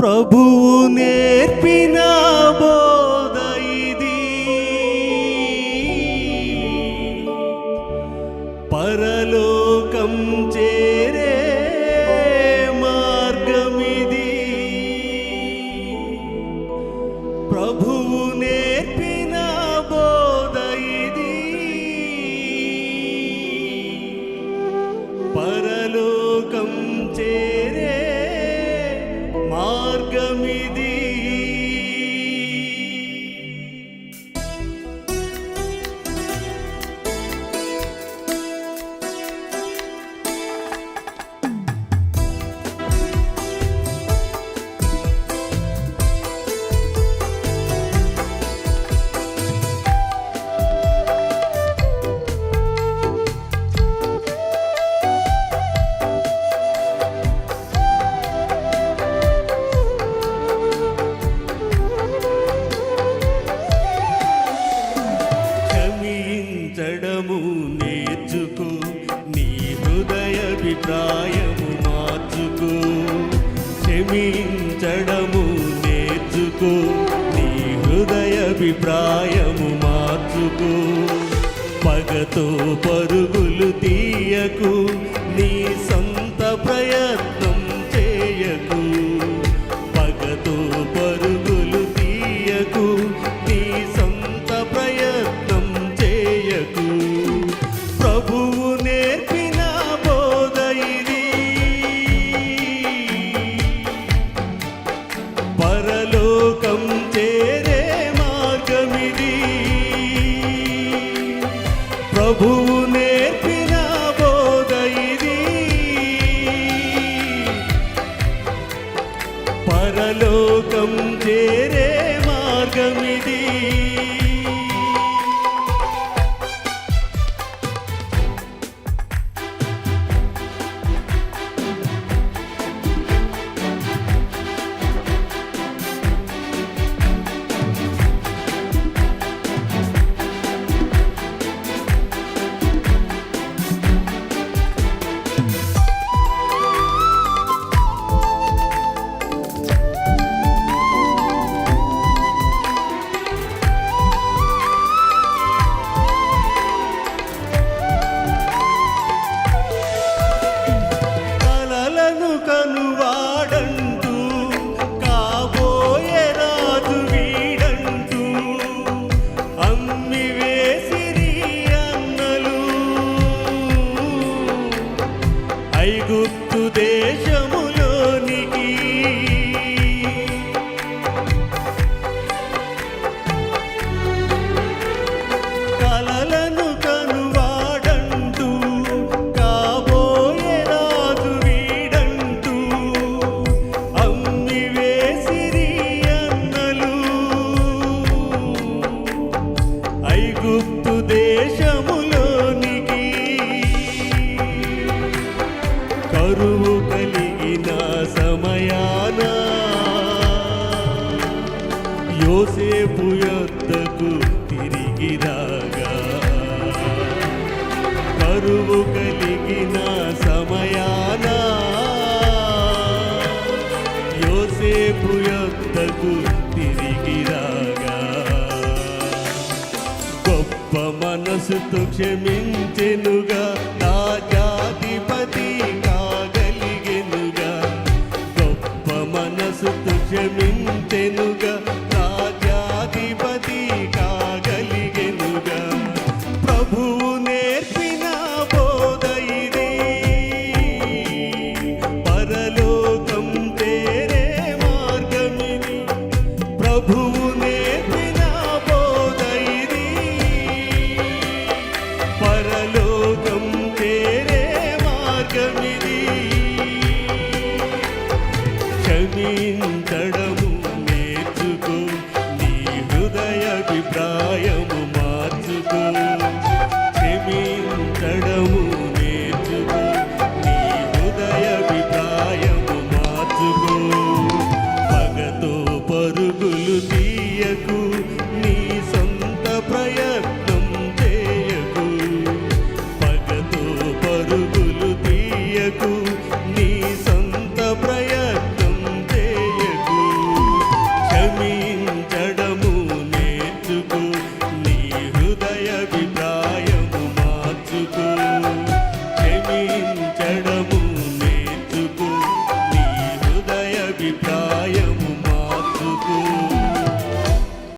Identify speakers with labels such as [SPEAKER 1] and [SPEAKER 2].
[SPEAKER 1] ప్రభువు నేర్పిన బోధ ఇది. పరలోకం చేరే మార్గమిది. ప్రభువు నే మార్గమిది నేర్చుకో నీ హృదయ అభిప్రాయము మార్చుకో. క్షమించడము నేర్చుకో నీ హృదయ అభిప్రాయము మార్చుకో. పగతో పరుగులు తీయకు నీ సొంత ప్రయత్నం పరలోకం చేరే మార్గమిది. దేశములోనికి కరువు కలిగిన సమయాన యోసేపు యొద్దకు తిరిగి రాగా కరువు కలిగిన సమయాన యోసేపు యొద్దకు మనసుతో క్షమించెనుగా నా జాతిపతి కాగలిగెనుగా గొప్ప మనసుతో క్షమించెనుగా క్షమించడము నేర్చుకో. నీ హృదయ అభిప్రాయము Amen.